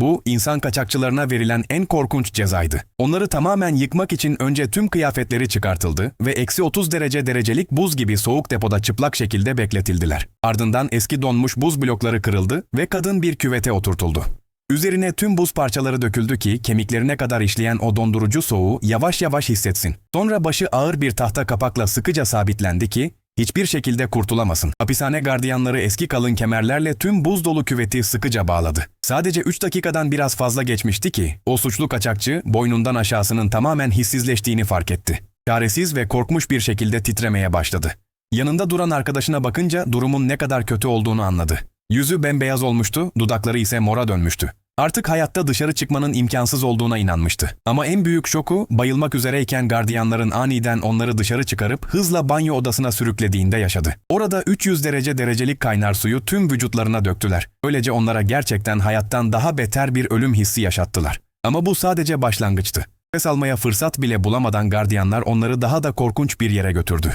Bu, insan kaçakçılarına verilen en korkunç cezaydı. Onları tamamen yıkmak için önce tüm kıyafetleri çıkartıldı ve eksi 30 derece derecelik buz gibi soğuk depoda çıplak şekilde bekletildiler. Ardından eski donmuş buz blokları kırıldı ve kadın bir küvete oturtuldu. Üzerine tüm buz parçaları döküldü ki kemiklerine kadar işleyen o dondurucu soğuğu yavaş yavaş hissetsin. Sonra başı ağır bir tahta kapakla sıkıca sabitlendi ki hiçbir şekilde kurtulamasın. Hapishane gardiyanları eski kalın kemerlerle tüm buz dolu küveti sıkıca bağladı. Sadece 3 dakikadan biraz fazla geçmişti ki o suçlu kaçakçı boynundan aşağısının tamamen hissizleştiğini fark etti. Çaresiz ve korkmuş bir şekilde titremeye başladı. Yanında duran arkadaşına bakınca durumun ne kadar kötü olduğunu anladı. Yüzü bembeyaz olmuştu, dudakları ise mora dönmüştü. Artık hayatta dışarı çıkmanın imkansız olduğuna inanmıştı. Ama en büyük şoku bayılmak üzereyken gardiyanların aniden onları dışarı çıkarıp hızla banyo odasına sürüklediğinde yaşadı. Orada 300 derece derecelik kaynar suyu tüm vücutlarına döktüler. Böylece onlara gerçekten hayattan daha beter bir ölüm hissi yaşattılar. Ama bu sadece başlangıçtı. Nefes almaya fırsat bile bulamadan gardiyanlar onları daha da korkunç bir yere götürdü.